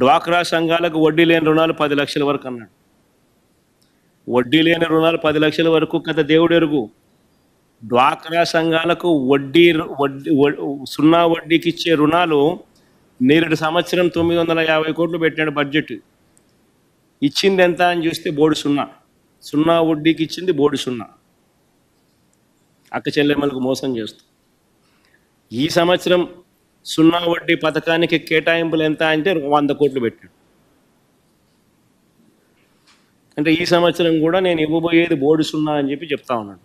డ్వాక్రా సంఘాలకు వడ్డీ లేని రుణాలు పది లక్షల వరకు అన్నాడు. వడ్డీ లేని రుణాలు పది లక్షల వరకు కథ దేవుడు ఎరుగు. డ్వాక్రా సంఘాలకు వడ్డీ వడ్డీ సున్నా వడ్డీకి ఇచ్చే రుణాలు నేరుడు సంవత్సరం తొమ్మిది వందల యాభై కోట్లు పెట్టాడు బడ్జెట్. ఇచ్చింది ఎంత అని చూస్తే బోర్డు సున్నా. సున్నా వడ్డీకి ఇచ్చింది బోర్డు సున్నా. అక్క చెల్లెమ్మలకు మోసం చేస్తూ. ఈ సంవత్సరం సున్నా వడ్డీ పథకానికి కేటాయింపులు ఎంత అంటే వంద కోట్లు పెట్టాడు. అంటే ఈ సంవత్సరం కూడా నేను ఇవ్వబోయేది బోర్డు సున్నా అని చెప్పి చెప్తా ఉన్నాడు.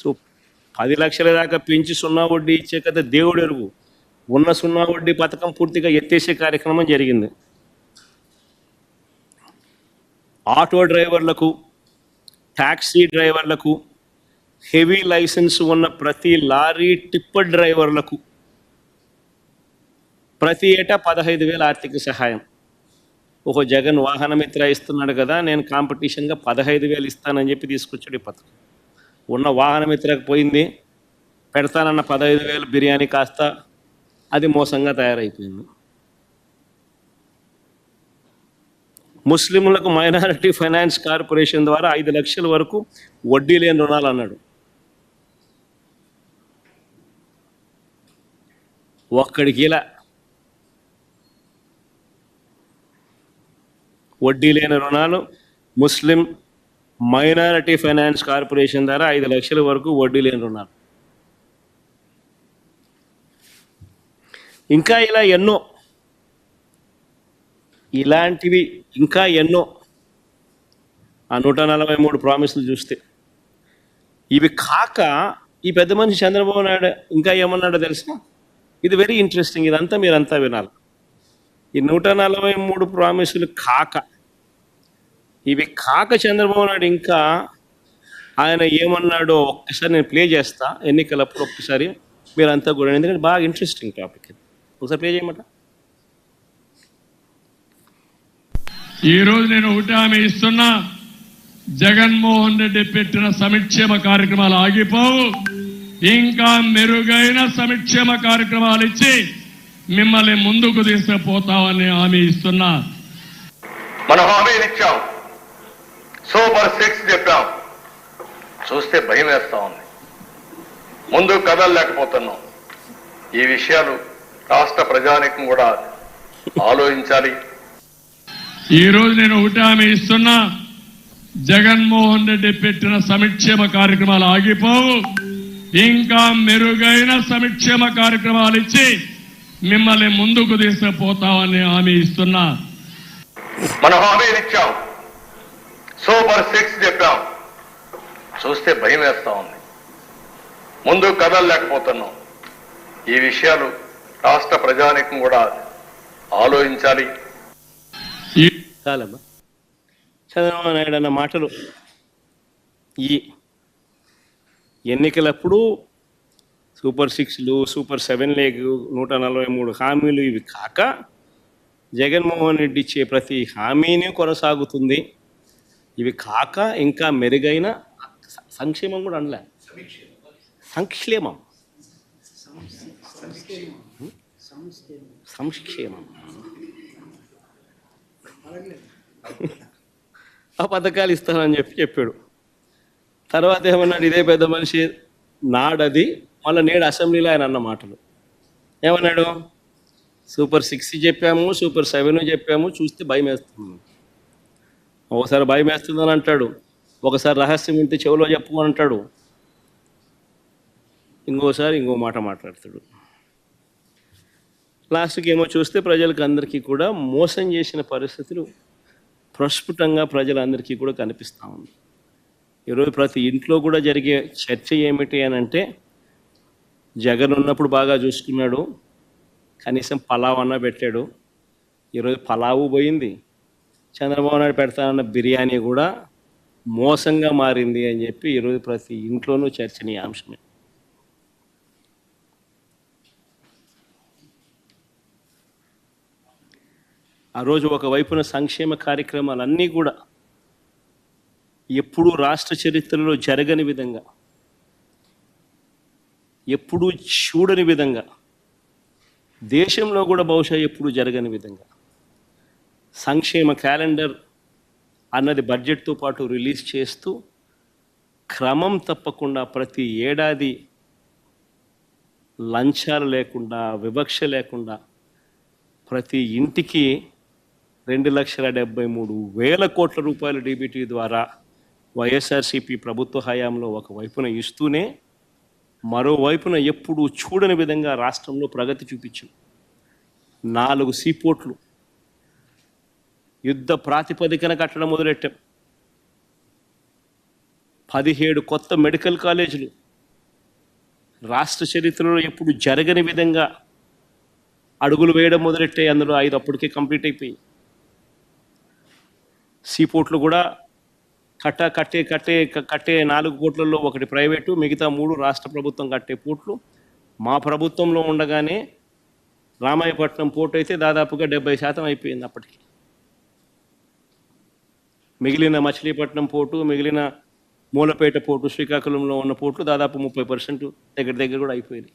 సో పది లక్షల దాకా పెంచి సున్నా వడ్డీ ఇచ్చే కదా దేవుడు ఎరుగు. ఉన్న సున్నా వడ్డీ పథకం పూర్తిగా ఎత్తేసే కార్యక్రమం జరిగింది. ఆటో డ్రైవర్లకు ట్యాక్సీ డ్రైవర్లకు హెవీ లైసెన్స్ ఉన్న ప్రతి లారీ టిప్పర్ డ్రైవర్లకు ప్రతి ఏటా పదహైదు వేల ఆర్థిక సహాయం. ఒక జగన్ వాహనమిత్ర ఇస్తున్నాడు కదా నేను కాంపిటీషన్గా పదహైదు వేలు ఇస్తానని చెప్పి తీసుకొచ్చాడు ఈ పథకం. ఉన్న వాహనమిత్రకు పోయింది పెడతానన్న పదహైదు వేలు బిర్యానీ కాస్త అది మోసంగా తయారైపోయింది. ముస్లింలకు మైనారిటీ ఫైనాన్స్ కార్పొరేషన్ ద్వారా ఐదు లక్షల వరకు వడ్డీ లేని రుణాలు అన్నాడు. ఒక్కడికి ఇలా వడ్డీ లేని రుణాలు ముస్లిం మైనారిటీ ఫైనాన్స్ కార్పొరేషన్ ద్వారా ఐదు లక్షల వరకు వడ్డీ లేని రుణాలు. ఇంకా ఇలా ఎన్నో ఇలాంటివి ఇంకా ఎన్నో ఆ నూట నలభై మూడు ప్రామిసులు చూస్తే. ఇవి కాక ఈ పెద్ద మనిషి చంద్రబాబు నాయుడు ఇంకా ఏమన్నాడో తెలుసా? ఇది వెరీ ఇంట్రెస్టింగ్ ఇదంతా మీరంతా వినాలి. ఈ నూట నలభై మూడు ప్రామిసులు కాక. ఇవి కాక చంద్రబాబు నాయుడు ఇంకా ఆయన ఏమన్నాడో ఒక్కసారి నేను ప్లే చేస్తా. ఎన్నికలప్పుడు ఒక్కసారి మీరంతా కూడా ఎందుకంటే బాగా ఇంట్రెస్టింగ్ టాపిక్ ఇది. ఒకసారి ప్లే చేయమంట? ఈరోజు నేను ఒకటి ఆమె ఇస్తున్నా జగన్మోహన్ రెడ్డి పెట్టిన సంక్షేమ కార్యక్రమాలు ఆగిపోవు. ఇంకా మెరుగైన సంక్షేమ కార్యక్రమాలు ఇచ్చి మిమ్మల్ని ముందుకు తీసుకుపోతామని హామీ ఇస్తున్నా. మనం హామీలు ఇచ్చాం. సూపర్ సిక్స్ చెప్పాం. చూస్తే భయం వేస్తా ఉంది. ముందు కదలలేకపోతున్నాం ఈ విషయాలు రాష్ట్ర ప్రజానికం కూడా ఆలోచించాలి. ఈ రోజు నేను ఒకటి హామీ ఇస్తున్నా. జగన్మోహన్ రెడ్డి పెట్టిన సంక్షేమ కార్యక్రమాలు ఆగిపోవు. ఇంకా మెరుగైన సంక్షేమ కార్యక్రమాలు ఇచ్చి మిమ్మల్ని ముందుకు తీసుకుపోతామని హామీ ఇస్తున్నా. మనం హామీలు ఇచ్చాం. సూపర్ సిక్స్ చెప్పాం. చూస్తే భయం వేస్తా ఉంది. ముందు కదలలేకపోతున్నాం ఈ విషయాలు రాష్ట్ర ప్రజానికం కూడా ఆలోచించాలి. ఈ చాలమ్మా. చంద్రబాబు నాయుడు అన్న మాటలు ఈ ఎన్నికలప్పుడు సూపర్ సిక్స్లు సూపర్ సెవెన్ లేకు నూట నలభై మూడు హామీలు ఇవి కాక జగన్మోహన్ రెడ్డి ఇచ్చే ప్రతి హామీని కొనసాగుతుంది. ఇవి కాక ఇంకా మెరుగైన సంక్షేమం కూడా అనలే. సంక్షేమం. సంక్షేమం. ఆ పథకాలు ఇస్తానని చెప్పి చెప్పాడు. తర్వాత ఏమన్నాడు ఇదే పెద్ద మనిషి నాడది మళ్ళీ నేడు అసెంబ్లీలో ఆయన అన్న మాటలు. ఏమన్నాడు? సూపర్ సిక్స్ చెప్పాము సూపర్ సెవెన్ చెప్పాము చూస్తే భయం వేస్తుంది. ఒకసారి భయం వేస్తుందని అంటాడు. ఒకసారి రహస్యం వింటే చెవిలో చెప్పు అంటాడు. ఇంకోసారి ఇంకో మాట మాట్లాడతాడు. లాస్ట్కి ఏమో చూస్తే ప్రజలకు అందరికీ కూడా మోసం చేసిన పరిస్థితులు ప్రస్ఫుటంగా ప్రజలందరికీ కూడా కనిపిస్తూ ఉంది. ఈరోజు ప్రతి ఇంట్లో కూడా జరిగే చర్చ ఏమిటి అని అంటే జగన్ ఉన్నప్పుడు బాగా చూసుకున్నాడు. కనీసం పలావ్ అన్న పెట్టాడు. ఈరోజు పలావు పోయింది. చంద్రబాబు నాయుడు పెడతానన్న బిర్యానీ కూడా మోసంగా మారింది అని చెప్పి ఈరోజు ప్రతి ఇంట్లోనూ చర్చనీయాంశమే. ఆ రోజు ఒకవైపున సంక్షేమ కార్యక్రమాలన్నీ కూడా ఎప్పుడూ రాష్ట్ర చరిత్రలో జరగని విధంగా ఎప్పుడూ చూడని విధంగా. దేశంలో కూడా బహుశా ఎప్పుడూ జరగని విధంగా. సంక్షేమ క్యాలెండర్ అన్నది బడ్జెట్తో పాటు రిలీజ్ చేస్తూ క్రమం తప్పకుండా ప్రతి ఏడాది లంచాలు లేకుండా వివక్ష లేకుండా ప్రతి ఇంటికి రెండు లక్షల డెబ్బై మూడు వేల కోట్ల రూపాయల డీబీటీ ద్వారా వైఎస్ఆర్సీపీ ప్రభుత్వ హయాంలో ఒకవైపున ఇస్తూనే మరోవైపున ఎప్పుడూ చూడని విధంగా రాష్ట్రంలో ప్రగతి చూపించింది. నాలుగు సీపోర్ట్లు యుద్ధ ప్రాతిపదికన కట్టడం మొదలెట్టాం. పదిహేడు కొత్త మెడికల్ కాలేజీలు. రాష్ట్ర చరిత్రలో ఎప్పుడు జరగని విధంగా అడుగులు వేయడం మొదలెట్టాయి. అందులో ఐదు అప్పటికే కంప్లీట్ అయిపోయి సీపోర్ట్లు కూడా కట్ట కట్టే కట్టే కట్టే నాలుగు కోట్లలో ఒకటి ప్రైవేటు మిగతా మూడు రాష్ట్ర ప్రభుత్వం కట్టే పోర్ట్లు మా ప్రభుత్వంలో ఉండగానే రామాయపట్నం పోర్టు అయితే దాదాపుగా డెబ్బై శాతం అయిపోయింది అప్పటికి. మిగిలిన మచిలీపట్నం పోర్టు మిగిలిన మూలపేట పోర్టు శ్రీకాకుళంలో ఉన్న పోర్ట్లు దాదాపు ముప్పై పర్సెంట్ దగ్గర దగ్గర కూడా అయిపోయింది